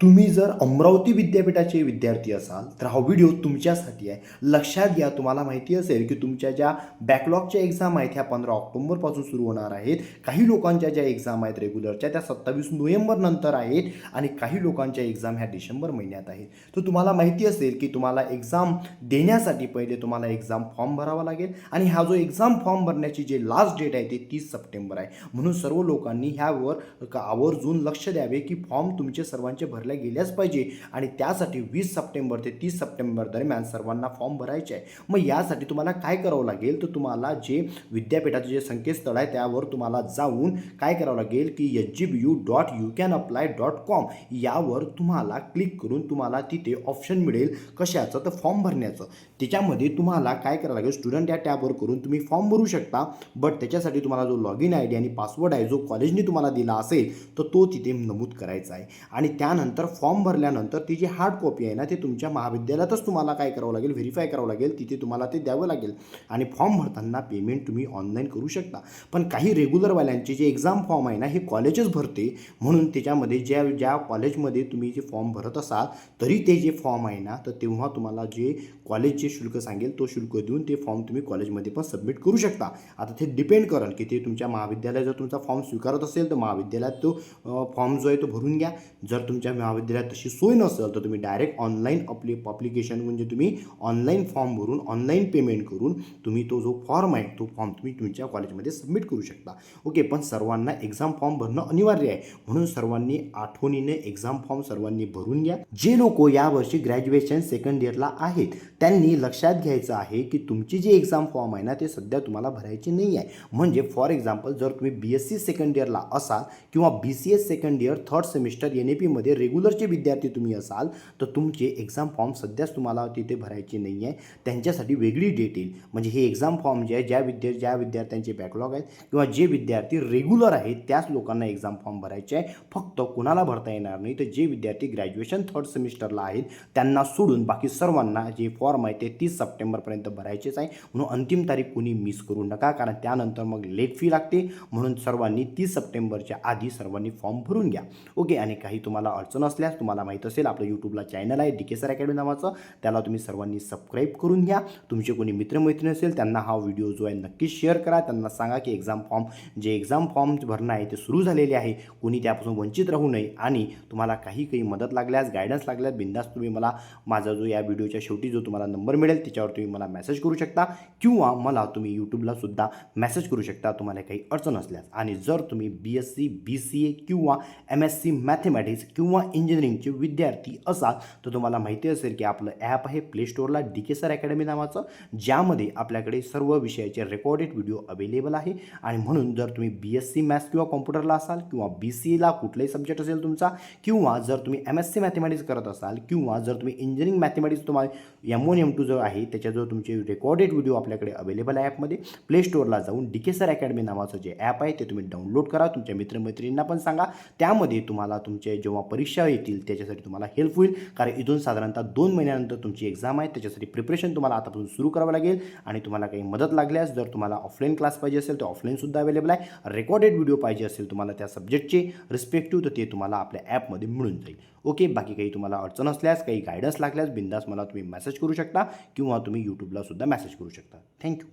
तुम्ही जर अमरावती विद्यापीठाचे विद्यार्थी असाल तर हा व्हिडिओ तुमच्यासाठी आहे. लक्षात घ्या तुम्हाला माहिती असेल की तुमच्या ज्या बॅकलॉगच्या एक्झाम आहेत ह्या पंधरा ऑक्टोबरपासून सुरू होणार आहेत. काही लोकांच्या ज्या एक्झाम आहेत रेग्युलरच्या त्या सत्तावीस नोव्हेंबर नंतर आहेत आणि काही लोकांच्या एक्झाम ह्या डिसेंबर महिन्यात आहेत. तर तुम्हाला माहिती असेल की तुम्हाला एक्झाम देण्यासाठी पहिले तुम्हाला एक्झाम फॉर्म भरावा लागेल आणि हा जो एक्झाम फॉर्म भरण्याची जे लास्ट डेट आहे ते तीस सप्टेंबर आहे. म्हणून सर्व लोकांनी ह्यावर का आवर्जून लक्ष द्यावे की फॉर्म तुमचे सर्वांचे भरले गेल्याच पाहिजे. आणि त्यासाठी वीस सप्टेंबर ते तीस सप्टेंबर दरम्यान सर्वांना फॉर्म भरायचे आहे. मग यासाठी तुम्हाला काय करावं लागेल? तर तुम्हाला जे विद्यापीठाचे जे संकेतस्थळ आहे त्यावर तुम्हाला जाऊन काय करावं लागेल की H G B U dot you can apply dot com यावर तुम्हाला क्लिक करून तुम्हाला तिथे ऑप्शन मिळेल कशाचं? तर फॉर्म भरण्याचं. त्याच्यामध्ये तुम्हाला काय करावं लागेल? स्टुडंट या टॅबवर करून तुम्ही फॉर्म भरू शकता. बट त्याच्यासाठी तुम्हाला जो लॉग इन आय डी आणि पासवर्ड आहे जो कॉलेजने तुम्हाला दिला असेल तर तो तिथे नमूद करायचा आहे. आणि त्यानंतर फॉर्म भरल्यानंतर ती जी हार्ड कॉपी आहे ना ते तुमच्या महाविद्यालयातच तुम्हाला काय करावं लागेल व्हेरीफाय करावं लागेल तिथे तुम्हाला ते द्यावं लागेल. आणि फॉर्म भरताना पेमेंट तुम्ही ऑनलाईन करू शकता. पण काही रेग्युलरवाल्यांचे जे एक्झाम फॉर्म आहे ना हे कॉलेजच भरते. म्हणून त्याच्यामध्ये ज्या ज्या कॉलेजमध्ये तुम्ही जे फॉर्म भरत असाल तरी ते जे फॉर्म आहे ना तर तेव्हा तुम्हाला जे कॉलेजचे शुल्क सांगेल तो शुल्क देऊन ते फॉर्म तुम्ही कॉलेजमध्ये पण सबमिट करू शकता. आता ते डिपेंड करेल की ते तुमच्या महाविद्यालय जर तुमचा फॉर्म स्वीकारत असेल तर महाविद्यालयात तो फॉर्म जो आहे तो भरून घ्या. जर तुमच्या महाविद्यालयात तशी सोय नसेल तर तुम्ही डायरेक्ट ऑनलाईन अपले अप्लिकेशन म्हणजे तुम्ही ऑनलाईन फॉर्म भरून ऑनलाईन पेमेंट करून तुम्ही तो जो फॉर्म आहे तो फॉर्म तुम्ही तुमच्या कॉलेजमध्ये सबमिट करू शकता. ओके पण सर्वांना एक्झाम फॉर्म भरणं अनिवार्य आहे. म्हणून सर्वांनी आठवणीने एक्झाम फॉर्म सर्वांनी भरून घ्या. जे लोक यावर्षी ग्रॅज्युएशन सेकंड इयरला आहेत त्यांनी लक्षात घ्यायचं आहे की तुमची जी एक्झाम फॉर्म आहे ना ते सध्या तुम्हाला भरायची नाही आहे. म्हणजे फॉर एक्झाम्पल जर तुम्ही बी एस सी सेकंड इयरला असाल किंवा B C S second year third semester N A पीमध्ये रेग्युलरचे विद्यार्थी तुम्ही असाल तर तुमचे एक्झाम फॉर्म सध्याच तुम्हाला तिथे भरायचे नाही आहे. त्यांच्यासाठी वेगळी डेट येईल. म्हणजे हे एक्झाम फॉर्म जे आहे ज्या विद्या ज्या विद्यार्थ्यांचे बॅकलॉग आहेत किंवा जे विद्यार्थी रेग्युलर आहेत त्याच लोकांना एक्झाम फॉर्म भरायचे आहे. फक्त कुणाला भरता येणार नाही तर जे विद्यार्थी ग्रॅज्युएशन थर्ड सेमिस्टरला आहेत त्यांना सोडून बाकी सर्वांना जे फॉर्म आहे ते तीस सप्टेंबरपर्यंत भरायचेच आहे. म्हणून अंतिम तारीख कुणी मिस करू नका कारण त्यानंतर मग लेट फी लागते. म्हणून सर्वांनी तीस सप्टेंबरच्या आधी सर्वांनी फॉर्म भरून घ्या. ओके आणि काही तुम्हाला अडचण असल्यास तुम्हाला माहीत असेल आपलं यूट्यूबला चॅनल आहे डी के सर अकॅडमी नावाचं. त्याला तुम्ही सर्वांनी सबस्क्राईब करून घ्या. तुमचे कोणी मित्रमैत्रिणी असेल त्यांना हा व्हिडिओ जो आहे नक्कीच शेअर करा. त्यांना सांगा की एक्झाम फॉर्म जे एक्झाम फॉर्म भरणं आहे ते सुरू झालेले आहे. कोणी त्यापासून वंचित राहू नये. आणि तुम्हाला काही काही मदत लागल्यास गायडन्स लागल्यास बिंदास तुम्ही मला माझा जो या व्हिडिओच्या शेवटी जो तुम्हाला नंबर मिळेल त्याच्यावर तुम्ही मला मेसेज करू शकता. किंवा मला तुम्ही यूट्यूबला सुद्धा मेसेज करू शकता. तुम्हाला काही अडचण असल्यास. आणि जर तुम्ही B S C B C A किंवा एम एस सी मॅथेमॅटिक्स किंवा इंजिनिअरिंगचे विद्यार्थी असाल तर तुम्हाला माहिती असेल की आपलं ॲप आहे प्ले स्टोअरला डी के सर अकॅडमी नावाचं ज्यामध्ये आपल्याकडे सर्व विषयाचे रेकॉर्डेड व्हिडिओ अवेलेबल आहे. आणि म्हणून जर तुम्ही बी एस सी मॅथ्स किंवा कॉम्प्युटरला असाल किंवा बी सी एला कुठलाही सब्जेक्ट असेल तुमचा किंवा जर तुम्ही एम एस सी मॅथमॅटिक्स करत असाल किंवा जर तुम्ही इंजिनिअरिंग मॅथमॅटिक्स तुम्हाला एम वन एम टू जो आहे त्याच्याजवळ तुमचे रेकॉर्डेड व्हिडिओ आपल्याकडे अवेलेबल आहे ॲपमध्ये प्ले स्टोअरला जाऊन डी के सर अकॅडमी नावाचं जे ॲप आहे ते तुम्ही डाउनलोड करा. तुमच्या मित्रमैत्रिणींना पण सांगा. त्यामध्ये तुम्हाला तुमचे जेव्हा परीक्षा परीक्षा येतील त्याच्यासाठी तुम्हाला हेल्प होईल. कारण इथून साधारणतः दोन महिन्यानंतर तुमची एक्झाम आहे त्याच्यासाठी प्रिपरेशन तुम्हाला आतापासून सुरू करावं लागेल. आणि तुम्हाला काही मदत लागल्यास जर तुम्हाला ऑफलाईन क्लास पाहिजे असेल तर ऑफलाईनसुद्धा अवेलेबल आहे. रेकॉर्डेड व्हिडिओ पाहिजे असेल तुम्हाला त्या सब्जेक्टचे रिस्पेक्टिव्ह तर ते तुम्हाला आपल्या ॲपमध्ये मिळून जाईल. ओके बाकी काही तुम्हाला अडचण असल्यास काही गायडन्स लागल्यास बिंदास मला तुम्ही मेसेज करू शकता किंवा तुम्ही यूट्यूबला सुद्धा मेसेज करू शकता. थँक्यू